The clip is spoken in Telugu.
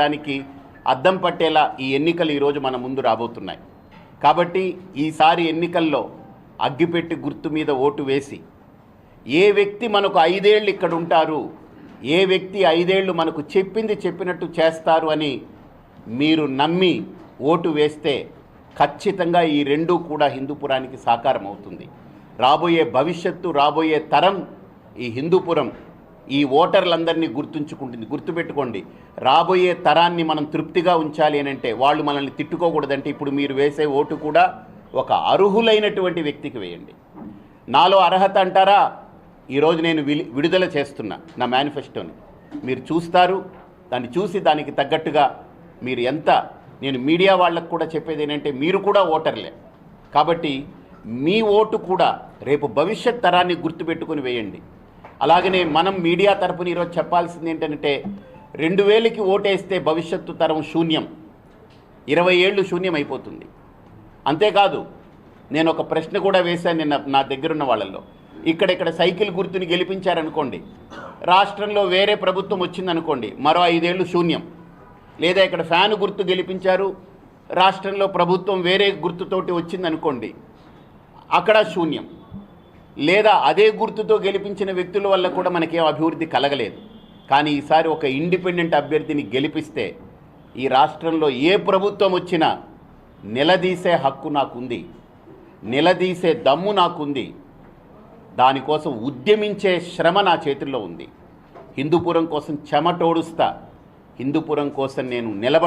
దానికి అద్దం పట్టేలా ఈ ఎన్నికలు ఈరోజు మన ముందు రాబోతున్నాయి. కాబట్టి ఈసారి ఎన్నికల్లో అగ్గిపెట్టి గుర్తు మీద ఓటు వేసి ఏ వ్యక్తి మనకు ఐదేళ్ళు ఇక్కడ ఉంటారు ఏ వ్యక్తి ఐదేళ్ళు మనకు చెప్పింది చెప్పినట్టు చేస్తారు అని మీరు నమ్మి ఓటు వేస్తే ఖచ్చితంగా ఈ రెండూ కూడా హిందూపురానికి సాకారం అవుతుంది రాబోయే భవిష్యత్తు రాబోయే తరం ఈ హిందూపురం ఈ ఓటర్లందరినీ గుర్తుంచుకుంటుంది గుర్తుపెట్టుకోండి. రాబోయే తరాన్ని మనం తృప్తిగా ఉంచాలి అని అంటే వాళ్ళు మనల్ని తిట్టుకోకూడదంటే ఇప్పుడు మీరు వేసే ఓటు కూడా ఒక అర్హులైనటువంటి వ్యక్తికి వేయండి. నాలో అర్హత అంటారా? ఈరోజు నేను విలి- విడుదల చేస్తున్నా నా మేనిఫెస్టోని. మీరు చూస్తారు దాన్ని చూసి దానికి తగ్గట్టుగా మీరు ఎంత నేను మీడియా వాళ్ళకు కూడా చెప్పేది ఏంటంటే మీరు కూడా ఓటర్లే. కాబట్టి మీ ఓటు కూడా రేపు భవిష్యత్ తరాన్ని గుర్తుపెట్టుకుని వేయండి. అలాగనే మనం మీడియా తరపున ఈరోజు చెప్పాల్సింది ఏంటంటే రెండు వేలకి ఓటేస్తే భవిష్యత్తు తరం శూన్యం. ఇరవై ఏళ్ళు శూన్యం అయిపోతుంది అంతేకాదు నేను ఒక ప్రశ్న కూడా వేశాను నిన్న నా దగ్గరున్న వాళ్ళల్లో. ఇక్కడ ఇక్కడ సైకిల్ గుర్తుని గెలిపించారనుకోండి రాష్ట్రంలో వేరే ప్రభుత్వం వచ్చిందనుకోండి మరో ఐదేళ్ళు శూన్యం. లేదా ఇక్కడ ఫ్యాన్ గుర్తు గెలిపించారు రాష్ట్రంలో ప్రభుత్వం వేరే గుర్తుతోటి వచ్చిందనుకోండి అక్కడ శూన్యం. లేదా అదే గుర్తుతో గెలిపించిన వ్యక్తుల వల్ల కూడా మనకేం అభివృద్ధి కలగలేదు. కానీ ఈసారి ఒక ఇండిపెండెంట్ అభ్యర్థిని గెలిపిస్తే ఈ రాష్ట్రంలో ఏ ప్రభుత్వం వచ్చినా నిలదీసే హక్కు నాకుంది. నిలదీసే దమ్ము నాకుంది. దానికోసం ఉద్యమించే శ్రమ నా చేతుల్లో ఉంది. హిందూపురం కోసం చెమటోడుస్తా. హిందూపురం కోసం నేను నిలబ